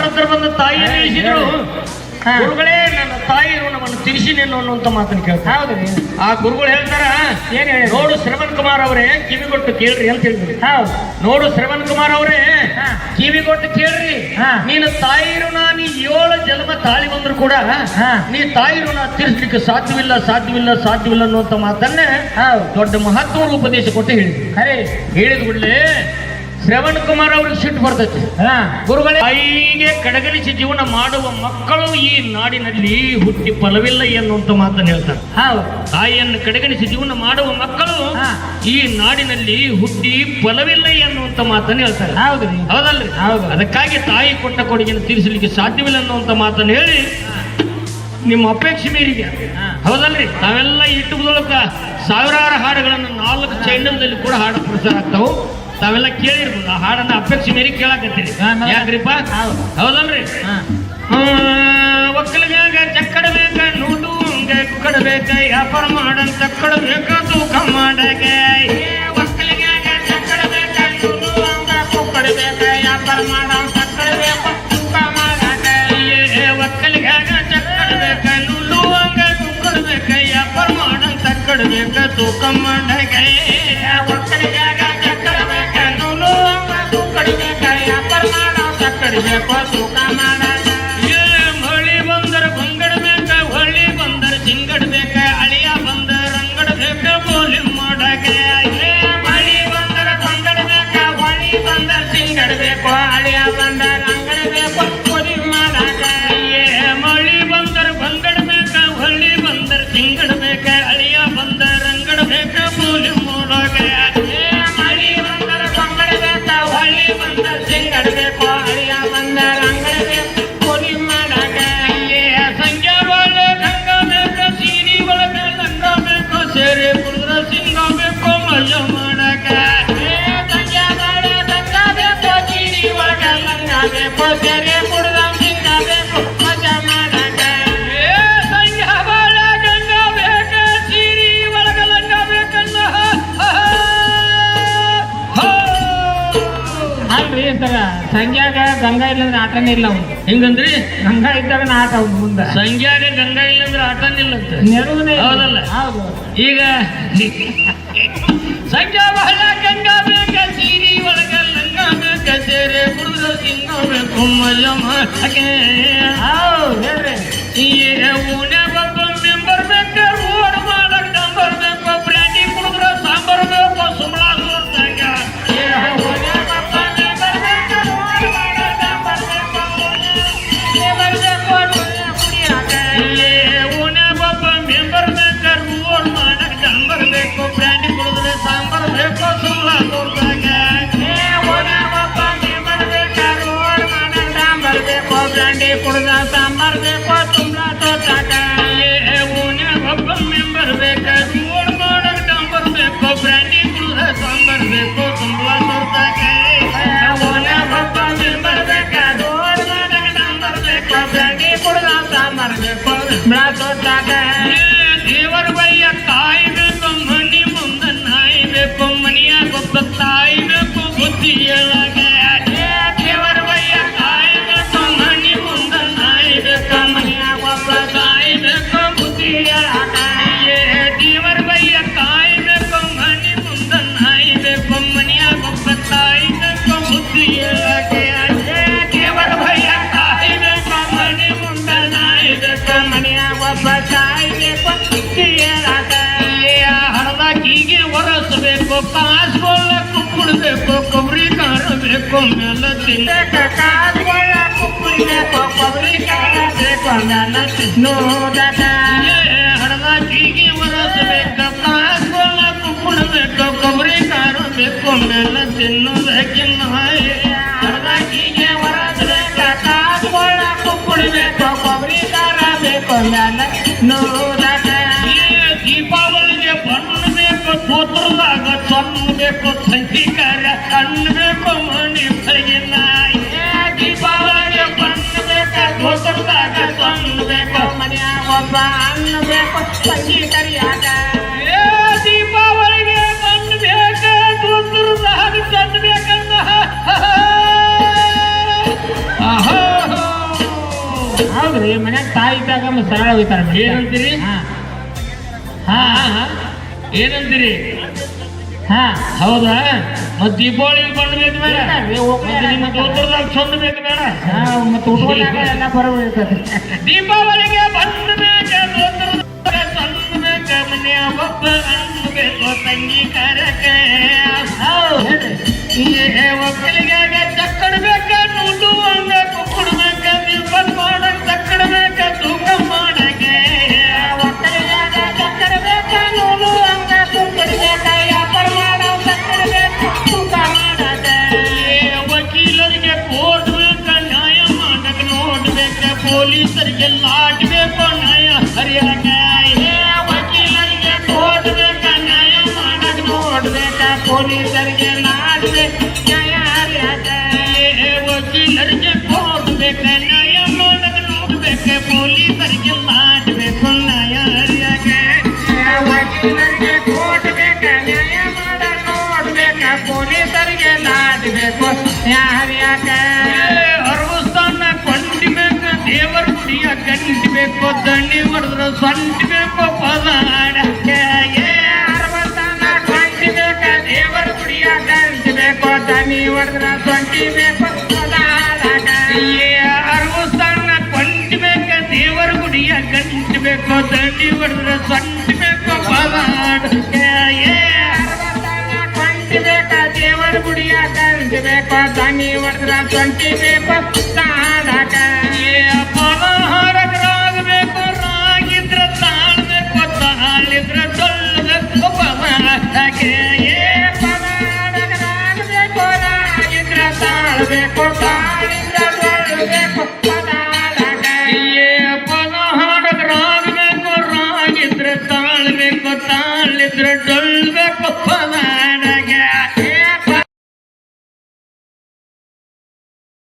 ಹತ್ರ ಬಂದ ತಾಯಿ ತಿಳಿಸಿದ್ರು ಗುರುಗಳೇ ನನ್ನ ತಾಯಿ ಋಣವನ್ನು ತಿಳಿಸಿನೇನು ಅನ್ನುವಂತ ಮಾತನ್ನು ಕೇಳ್ತಾರೆ. ಹೌದ್ರಿ ಆ ಗುರುಗಳು ಹೇಳ್ತಾರ ಏನ್ ಹೇಳಿ ನೋಡು ಶ್ರವಣ್ ಕುಮಾರ್ ಅವರೇ ಕಿವಿಗೊಟ್ಟು ಕೇಳ್ರಿ ಅಂತ ಹೇಳಿದ್ರು. ಹೌದು ನೋಡು ಶ್ರವಣ್ ಕುಮಾರ್ ಅವರೇ ಹಾ. ಕಿವಿಗೊಟ್ಟು ಕೇಳ್ರಿ. ನೀನು ತಾಯಿ ಋಣ ನೀ ಏಳು ಜನ್ಮ ತಾಳಿ ಬಂದ್ರು ಕೂಡ. ನೀ ತಾಯಿ ಋಣ ತೀರಿಸ್ಲಿಕ್ಕೆ ಸಾಧ್ಯವಿಲ್ಲ ಸಾಧ್ಯವಿಲ್ಲ ಸಾಧ್ಯವಿಲ್ಲ ಅನ್ನುವಂತ ಮಾತನ್ನ ಹೌದು ದೊಡ್ಡ ಮಹತ್ವ ಉಪದೇಶ ಕೊಟ್ಟು ಹೇಳಿದ್ರು. ಹೇಳಿದ ಕೂಡಲೇ ಶ್ರವಣ್ ಕುಮಾರ್ ಅವ್ರಿಗೆ ಸಿಟ್ಟು ಬರ್ತೈತಿ. ಗುರುಗಳೇ ಐಗೆ ಕಡಗಲಿಸಿ ಜೀವನ ಮಾಡುವ ಮಕ್ಕಳು ಈ ನಾಡಿನಲ್ಲಿ ಹುಟ್ಟಿ ಫಲವಿಲ್ಲ ಎನ್ನುವಂತ ಮಾತನ್ನು ಹೇಳ್ತಾರೆ. ತಾಯಿಯನ್ನು ಕಡೆಗಣಿಸಿ ಜೀವನ ಮಾಡುವ ಮಕ್ಕಳು ಈ ನಾಡಿನಲ್ಲಿ ಹುಟ್ಟಿ ಫಲವಿಲ್ಲ ಎನ್ನುವಂತ ಮಾತನ್ನು ಹೇಳ್ತಾರೆ. ಹೌದ್ರಿ ಹೌದಲ್ರಿ? ಹೌದು. ಅದಕ್ಕಾಗಿ ತಾಯಿ ಕೊಟ್ಟ ಕೊಡುಗೆಯನ್ನು ತೀರಿಸಲಿಕ್ಕೆ ಸಾಧ್ಯವಿಲ್ಲ ಅನ್ನುವಂತ ಮಾತನ್ನು ಹೇಳಿ ನಿಮ್ಮ ಅಪೇಕ್ಷೆ ಮೀರಿಗೆ. ಹೌದಲ್ರಿ? ತಾವೆಲ್ಲ ಇಟ್ಟುದೊಳಕ ಸಾವಿರಾರು ಹಾಡುಗಳನ್ನು ನಾಲ್ಕು ಚೈನಲ್ದಲ್ಲಿ ಕೂಡ ಹಾಡು ಪ್ರಸಾರ ಆಗ್ತಾವು. ತಾವೆಲ್ಲ ಕೇಳಿರ್ಬೋದು. ಆ ಹಾಡನ್ನ ಅಪೇಕ್ಷೆ ಮೇರಿ ಕೇಳಾಕತ್ತೀರಿ. ಯಾಕ್ರಿಪ್ಪ? ಹೌದು. ಹೌದಲ್ರಿ? ಒಕ್ಕಲಿಗಾಗ ಚಕ್ಕಡಬೇಕ ನೂಟು ಕುಕ್ಕಡಬೇಕ ವ್ಯಾಪಾರ ಮಾಡಂತ ಕೊಡಬೇಕ ತೂಕ ಮಾಡಗೆ ಒಕ್ಕಲಿಗಾಗ ಚಕ್ಕಡಬೇಕ ನೂಟು ಕುಕ್ಕಡಬೇಕ ವ್ಯಾಪಾರ ಮಾಡಂತ ಕೊಡಬೇಕ ತೂಕ ಮಾಡಗೆ ಒಕ್ಕಲಿಗಾಗ ಚಕ್ಕಡಬೇಕ ನೂಲು ಹಂಗ ಕುಕ್ಕಡಬೇಕ ವ್ಯಾಪಾರ ಮಾಡಂತ ಕೊಡಬೇಕ ತೂಕ ಮಾಡಗೆ 64 ಸಂಜೆಯಾಗ ಗಂಗಾ ಇಲ್ಲಂದ್ರೆ ಆಟನೇ ಇಲ್ಲ ಅವ್ನು. ಹಿಂಗಂದ್ರಿ? ಗಂಗಾ ಇದ್ದಾಗ ಆಟ ಅವ್ನು ಮುಂದೆ. ಸಂಖ್ಯಾಗ ಗಂಗಾ ಇಲ್ಲಂದ್ರೆ ನೆರವನೇ ಇಲ್ಲ. ಹೌದಲ್ಲ? ಹೌದು. ಈಗ ಸಂಖ್ಯಾ ಬಹಳ ಗಂಗಾ ಬೇಕ ಸೀರಿ ಒಳಗ ಲಂಗ ಬೇಕ ಸೇರೆ ಕುಡಿದ್ರ ಸಿಂಗ ಬೇಕು ಮಜ ಮಾಡಕ್ಕೆ ಹೌದು ಹೇಳ್ರಿ. ಈ ಓಣೆ ಒಬ್ಬ ಮೆಂಬರ್ ಬೇಕ? ಕುಡಿದ್ರ ಸಾಂಬಾರ್ ಬೇಕು ಸುಮ್ಮಳ ಸೋರ್ತಾಗ ಓಣೆ ಒಬ್ಬ ಮೆಂಬರ್ ಬೇಕ ರೋಡ್ ಮಾಡಕ್ ಡಂಬರ್ ಬೇಕು ಬ್ರ್ಯಾಂಡಿ ಕುಡಿದ್ರೆ ಸಾಂಬಾರ್ ಬೇಕು ಸುಮ್ಮಳ ಸೋರ್ತಾಗ ಓಣೆ ಒಬ್ಬ ಮೆಂಬರ್ ಬೇಕ ರೋಡ್ ಮಾಡಕ್ ಡಂಬರ್ ಬೇಕು ಬ್ರ್ಯಾಂಡಿ ಕುಡಿದ್ರ ಸಾಂಬಾರ್ ಬೇಕು ದೇವರ ಒಬ್ಬ ತಾಯಿ ಬೇಕು ಬುದ್ಧಿ ಹೇಳಗೆ ಹಣದಾಕಿಗೆ ಒರೆಸಬೇಕು ಕಾಸುಗಳ ಕುಕ್ಕುಡ್ಬೇಕು ಕೊಬ್ಬರಿ ಖಾರ ಬೇಕು ಮೇಲೆ ತಿನ್ನಬೇಕು ಕಾಸುಗಳ ಕುಕ್ಕುಡ್ಬೇಕು ಕೊಬ್ಬರಿ ಖಾರ ಬೇಕು ಮೇಲೆ ತಿನ್ನೋದಕ ಹಣದಾಕಿಗೆ ಒರೆಸಬೇಕು ಕಾಸುಗಳ ಕುಕ್ಕುಡ್ಬೇಕು ಕೊಬ್ಬರಿ ಖಾರ ಬೇಕು ಮೇಲೆ ತಿನ್ನೋದಕ್ಕಿನ್ನ ಮೇಲೆ ನೋದಕ ದೀಪಾವಳಿಗೆ ಬಣ್ಣ ಬೇಕು ಸೂತ್ರದಾಗ ಸಣ್ಣ ಬೇಕು ಸಂಗೀಕಾರ ಕಣ್ಣು ಬೇಕು ಮಣಿ ಸಗಿನ ದೀಪಾವಳಿಗೆ ಬಣ್ಣ ಬೇಕ ಸೂತ್ರದಾಗ ಸಣ್ಣ ಬೇಕು. ಮನೆಯ ಒಬ್ಬ ಅಣ್ಣ ಬೇಕು ಸಂಗೀತರಿಯಾಗ ಹೌದ್ರಿ ಮನ್ಯಾಗ ತಾಯಿ ಇದ್ದಾಗ ಮ- ಸರಳ ಹೋಗ್ತಾರ ಏನಂತೀರಿ? ಹಾ. ಹಾ. ಏನಂತೀರಿ? ಹಾ. ಹೌದಾ? ಮತ್ ದೀಪಾವಳಿ ಬಂದ್ ಬೇಕು ಬೇಡ. ನಿಮ್ಮ ಚಂದ ಬೇಕು ಬೇಡ. ಹಾ ಮತ್ತೆ ಉಟ್ಕೊಂಡಾಗ ಎಲ್ಲ ಬರೋದಿರ್ತದೆ ದೀಪಾವಳಿಗೆ ಬಂದ ಬೇಕು ದೋಸ್ತರದಾಗ ಚಂದ ಬೇಕು ಮನೆಯ ಒಬ್ಬ ಅನ್ಬೇಕು ತಂಗಿ ಕರಕ. ಹೌದು. ಪೊಲೀಸರಿಗೆ ಲಾಟ್ ಬೇಕು ನ್ಯಾಯ ಹರಿಯಾಕ ಏ ವಕೀಲರಿಗೆ ಕೋರ್ಟ್ ನ್ಯಾಯ ಮಾಡಕ್ ನೋಡ್ಬೇಕ, ಪೊಲೀಸರಿಗೆ ಲಾಟ್ ಬೇಕು ವಕೀಲರಿಗೆ ಕೋರ್ಟ್ ನ್ಯಾಯ ಮಾಡ ನೋಡ್ಬೇಕ, ಪೊಲೀಸರಿಗೆ ನಾಡ್ಬೇಕು ಯಾರ್ಯಾಕ? ಅರವಸ್ಥಾನ ಕೊಂಡಿಬೇಕ, ದೇವರ ಗುಡಿಯ ಗಂಟಿಬೇಕು ದಂಡಿ ಹೊಡೆದ್ರ ಸೊಂಟಿಬೇಕು ಗುಡಿಯ ಗಂಟಿಬೇಕು ದಂಡಿ ಹೊಡೆದ್ರೆ ಅರವತ್ತನ ಕೊಂಟಿಬೇಕ ದೇವರ ಗುಡಿಯ ಗಂಟಿಬೇಕು ದನಿ ಹೊಡೆದ್ರ ಪದಹಾರಕರಾಗಬೇಕು